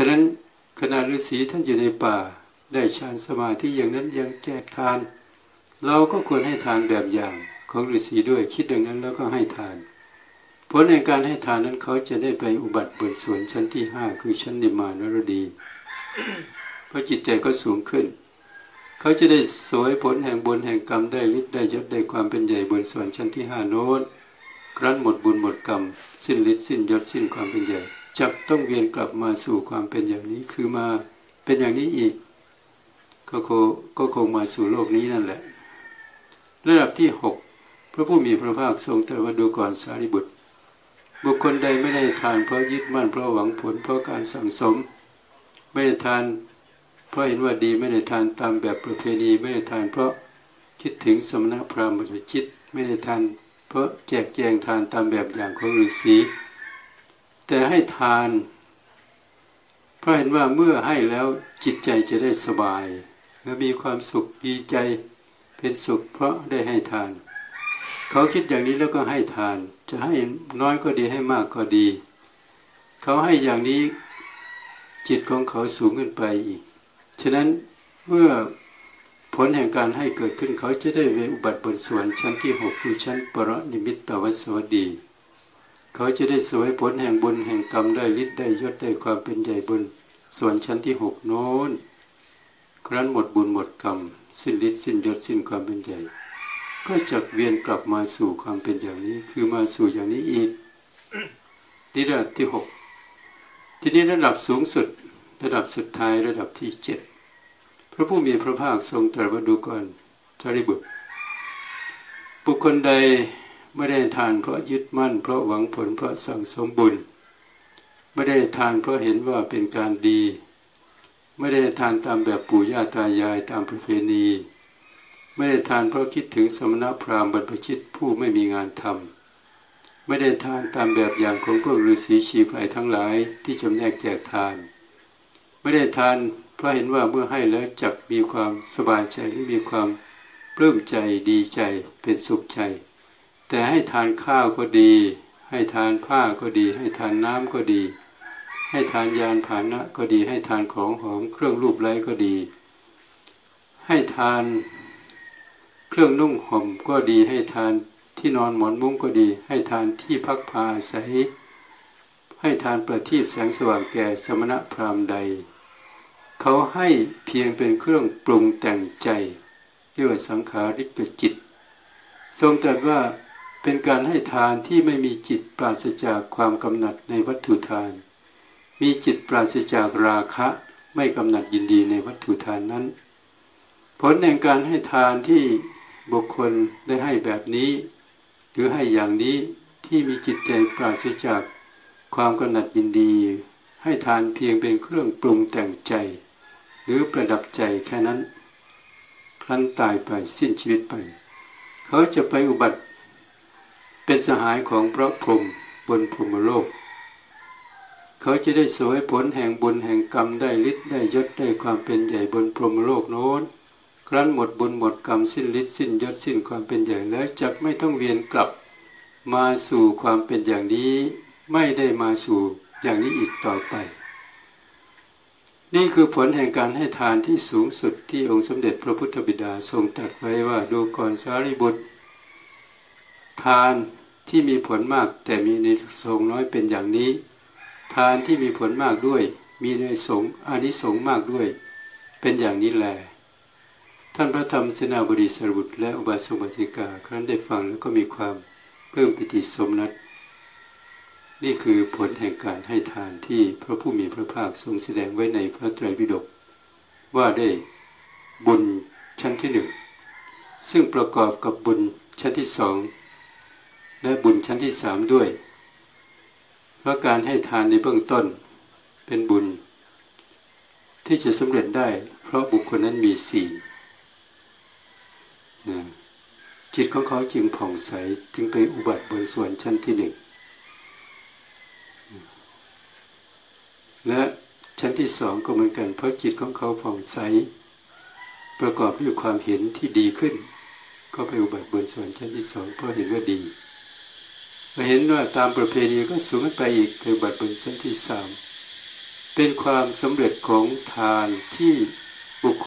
ฉะนั้นขณะฤาษีท่านอยู่ในป่า ได้ฌานสมาธิอย่างนั้นยังแจกทาน เราก็ควรให้ทานแบบอย่างของฤาษีด้วยคิดดังนั้นแล้วก็ให้ทาน ผลในการให้ทานนั้นเขาจะได้ไปอุบัติบนส่วนชั้นที่ห้าคือชั้นนิมานรดี เพราะจิตใจก็สูงขึ้น เขาจะได้สวยผลแห่งบุญแห่งกรรมได้ฤทธิ์ได้ยศได้ความเป็นใหญ่บนส่วนชั้นที่ห้าโน้นครั้นหมดบุญหมดกรรม สิ้นฤทธิ์สิ้นยศสิ้นความเป็นใหญ่ จะต้องเวียนกลับมาสู่ความเป็นอย่างนี้คือมาเป็นอย่างนี้อีก ก็คงก็คงมาสู่โลกนี้นั่นแหละ ระดับที่หกพระผู้มีพระภาคทรงตรัสว่าดูก่อนสารีบุตร บุคคลใดไม่ได้ทานเพราะยึดมั่นเพราะหวังผลเพราะการสั่งสม ไม่ได้ทาน เพราะเห็นว่าดีไม่ได้ทานตามแบบประเพณีไม่ได้ทานเพราะคิดถึงสมณพราหมณ์จิตไม่ได้ทานเพราะแจกแจงทานตามแบบอย่างของฤาษี แต่ให้ทาน เพราะเห็นว่าเมื่อให้แล้วจิตใจจะได้สบายและมีความสุขดีใจเป็นสุขเพราะได้ให้ทาน เขาคิดอย่างนี้แล้วก็ให้ทาน จะให้น้อยก็ดีให้มากก็ดี เขาให้อย่างนี้จิตของเขาสูงขึ้นไปอีก ฉะนั้นเมื่อผลแห่งการให้เกิดขึ้นเขาจะได้เวอุบัติบนสวนชั้นที่หกคือชั้นปรนิมิตตวัสวัสดี เขาจะได้สวยผลแห่งบุญแห่งกรรมได้ฤทธิ์ได้ยศได้ความเป็นใหญ่บุญ ส่วนชั้นที่หกโน้นครั้นหมดบุญหมดกรรม สิ้นฤทธิ์สิ้นยศสิ้นความเป็นใหญ่ก็จะเวียนกลับมาสู่ความเป็นอย่างนี้ คือมาสู่อย่างนี้อีกที่ระดับที่หกทีนี้ระดับสูงสุด ระดับสุดท้ายระดับที่เจ็ดพระผู้มีพระภาคทรงตรัสว่าดูก่อนจาริบุตรบุคคลใด ไม่ได้ทานเพราะยึดมั่น เพราะหวังผลเพราะสั่งสมบุญ ไม่ได้ทานเพราะเห็นว่าเป็นการดี ไม่ได้ทานตามแบบปู่ย่าตายายตามประเพณี ไม่ได้ทานเพราะคิดถึงสมณพราหมณ์บรรพชิตผู้ไม่มีงานทำไม่ได้ทานตามแบบอย่างของพวกฤาษีชีพไยทั้งหลายที่จำแนกแจกทาน ไม่ได้ทานเพราะเห็นว่าเมื่อให้แล้วจักมีความสบายใจหรือมีความปลื้มใจดีใจเป็นสุขใจ แต่ให้ทานข้าวก็ดี ให้ทานผ้าก็ดี ให้ทานน้ำก็ดี ให้ทานยานผานะก็ดี ให้ทานของหอมเครื่องรูปไล้ก็ดี ให้ทานเครื่องนุ่งห่มก็ดี ให้ทานที่นอนหมอนมุ้งก็ดี ให้ทานที่พักผ้าอาศัย ให้ทานประทีปแสงสว่างแก่สมณพราหมณ์ใด เขาให้เพียงเป็นเครื่องปรุงแต่งใจเรียกว่าสังขาริกจิต ทรงตรัสว่า เป็นการให้ทานที่ไม่มีจิตปราศจากความกำหนัดในวัตถุทาน มีจิตปราศจากราคะไม่กำหนัดยินดีในวัตถุทานนั้น ผลแห่งการให้ทานที่บุคคลได้ให้แบบนี้ หรือให้อย่างนี้ที่มีจิตใจปราศจากความกำหนัดยินดี ให้ทานเพียงเป็นเครื่องปรุงแต่งใจ หรือประดับใจแค่นั้น ครั้นตายไปสิ้นชีวิตไป เขาจะไปอุบัติ เป็นสหายของพระพรหมบนพรหมโลก เขาจะได้สวยผลแห่งบุญแห่งกรรมได้ฤทธิ์ได้ยศได้ความเป็นใหญ่บนพรหมโลกโน้น ครั้นหมดบุญหมดกรรมสิ้นฤทธิ์สิ้นยศสิ้นความเป็นใหญ่แล้วจะไม่ต้องเวียนกลับ มาสู่ความเป็นอย่างนี้ไม่ได้มาสู่อย่างนี้อีกต่อไป นี่คือผลแห่งการให้ทานที่สูงสุดที่องค์สมเด็จพระพุทธบิดาทรงตรัสไว้ว่าดูก่อนสารีบุตร ทาน ที่มีผลมาก แต่มีในสงน้อยเป็นอย่างนี้ ทานที่มีผลมากด้วย มีในสงอานิสงมากด้วย เป็นอย่างนี้แหละท่านพระธรรมสนาบดีสรุปและอุบาสกบาสิกา ครั้นได้ฟังแล้วก็มีความเพิ่มปิติสมนัตนี่คือผลแห่งการให้ทานที่พระผู้มีพระภาคทรงแสดงไว้ในพระไตรปิฎกว่าได้บุญชั้นที่หนึ่งซึ่งประกอบกับบุญชั้นที่สอง และบุญชั้นที่สามด้วย เพราะการให้ทานในเบื้องต้นเป็นบุญ ที่จะสำเร็จได้ เพราะบุคคลนั้นมีศีลจิตของเขาจึงผ่องใสจึงไปอุบัติบนส่วนชั้นที่หนึ่งและชั้นที่สองก็เหมือนกัน เพราะจิตของเขาผ่องใส ประกอบด้วยความเห็นที่ดีขึ้น ก็ไปอุบัติบนส่วนชั้นที่สองเพราะเห็นว่าดี เห็นว่าตามประเพณีก็สูงขึ้นไปอีกไปบัตรบนชั้นที่สามเป็นความสำเร็จของทานที่บุค